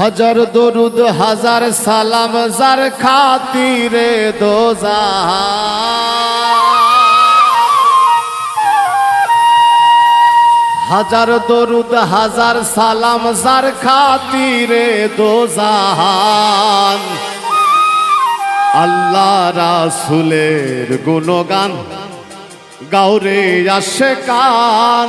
হাজার দরুদ, হাজার সালাম যার খাতিরে দোজা হাজার দরুদ, হাজার সালাম যার খাতিরে দোজাহান। আল্লাহ রাসুলের গুণগান, গাউরে আসে কান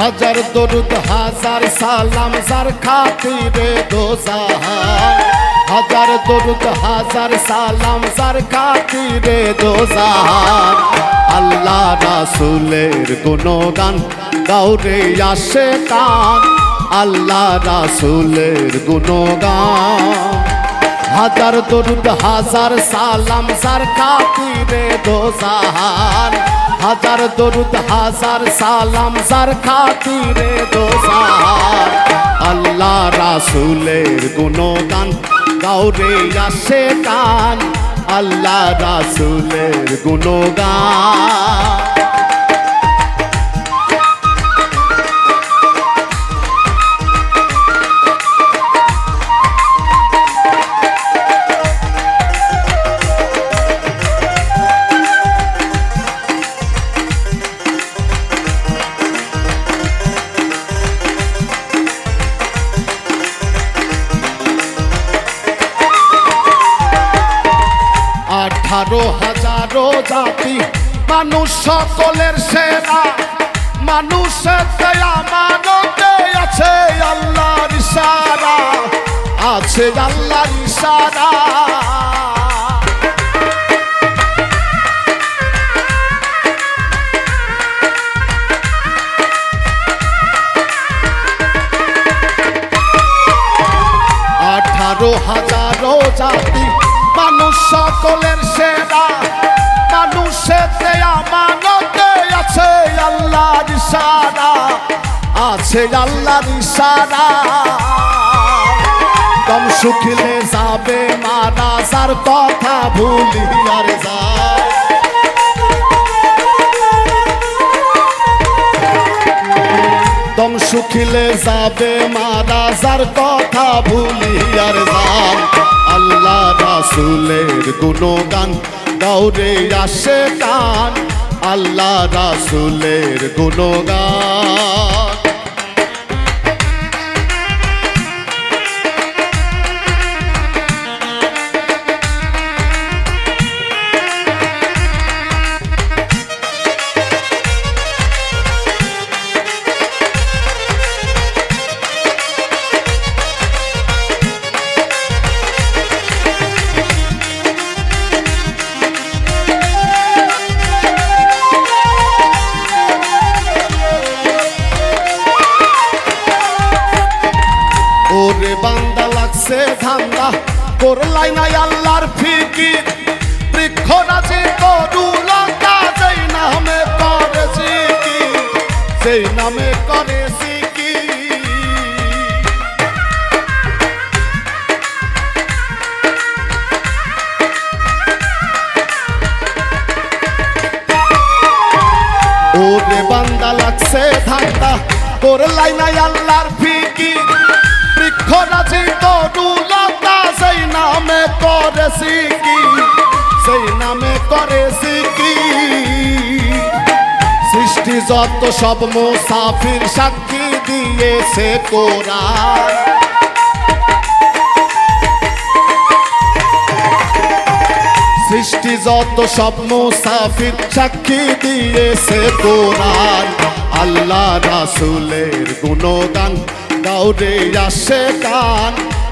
হাজার দরুদ, হাজার সালাম, যার খাতিরে দোজাহান। হাজার দরুদ, হাজার সালাম, যার খাতিরে দোজাহান। আল্লাহ রাসুলের গুণগান গাউরে আসে কান। আল্লাহ রাসুলের গুণগান। হাজার দরুদ, হাজার সালাম, যার খাতিরে দোজাহান। হাজার দরুদ, হাজার সালাম সার খাতিরে দোসার আল্লাহ রাসুলের গুণগান গাউরে আসে কান আল্লাহ রাসুলের গুণগান। আঠারো হাজারো জাতি, মানুষ সকলের সেরা। মানুষের দয়া মানতে আছে আল্লাহর ইশারা, আছে আল্লাহর ইশারা। আঠারো হাজারো জাতি মানুষ সকলের সেরা মানুষের দেয়া মানতে আছে আল্লাহর ইশারা, আছে আল্লাহর ইশারা। কম শুকিলে যাবে মারা, যার কথা ভুলি আর যায়। দম সুখিলে যাবে মারা, যার কথা ভুলি আর যান। আল্লাহ রাসুলের গান গাউরে আসে কান আল্লাহ রাসুলের গুণগান। করলাই নাই আল্লাহর ফিকির বৃক্ষ রাজি তরু লঙ্কা, যেই নামে করে সিকি সেই নামে করে সিকি। ওরে বান্দা লাগছে ধান্দা করলাই নাই আল্লাহর ফিকির বৃক্ষ রাজি তরু লতা সেই নামে করে সিকি, সেই নামে করে সিকি। সৃষ্টি যত সব মুসাফির সাক্ষী দিয়েছে কোরআন। সৃষ্টি যত সব মুসাফির সাক্ষী দিয়েছে কোরআন। আল্লাহ রাসুলের গুণগান গাউরে আসে কান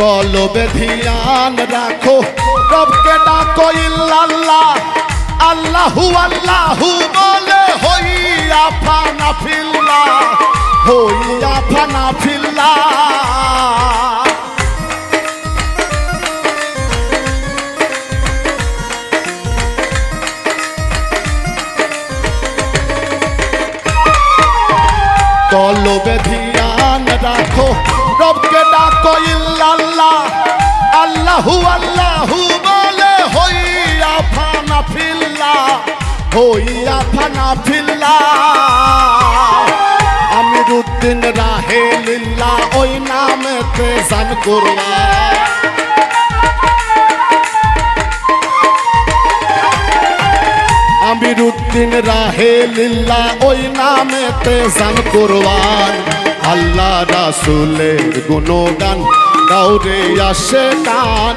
কলবে ধিয়ান রাখো। রবকে ডাকো, ইল্লাল্লাহ। আল্লাহু আল্লাহু বলে, হইয়া ফানা ফিল্লা হইয়া ফানা ফিল্লা কলবে ধিয়ান রাখো। রবকে ডাকো ইল্লাল্লাহ। আল্লাহু আল্লাহু বলে, হইয়া ফানা ফিল্লা হইয়া ফানা ফিল্লা আমির উদ্দিন রাহে লিল্লা ওই নামেতে জান করবা আমির উদ্দিন রাহে লিল্লা ওই কোরবান আল্লাহ রাসুলের গুণগান গাউরে আসে গান।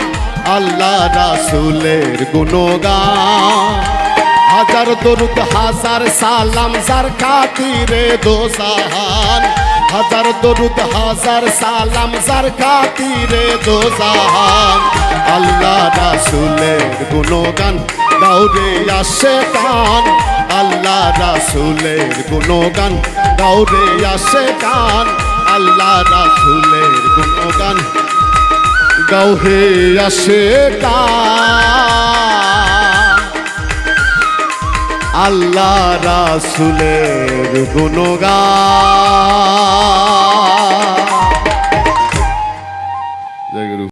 আল্লাহ রাসুলের গুণগান। হাজার দরুদ, হাজার সালাম, যার খাতিরে দোসাহান হাজার দরুদ, হাজার সালাম, যার খাতিরে দোসাহান আল্লাহ রাসুলের গুণগান গাউরে আসে গান। আল্লাহ রাসুলের গুণগান গাউরে আসে গান। আল্লাহ রাসুলের গুণগান গাউহে আসে গান। আল্লাহ রাসুলের গুণগান।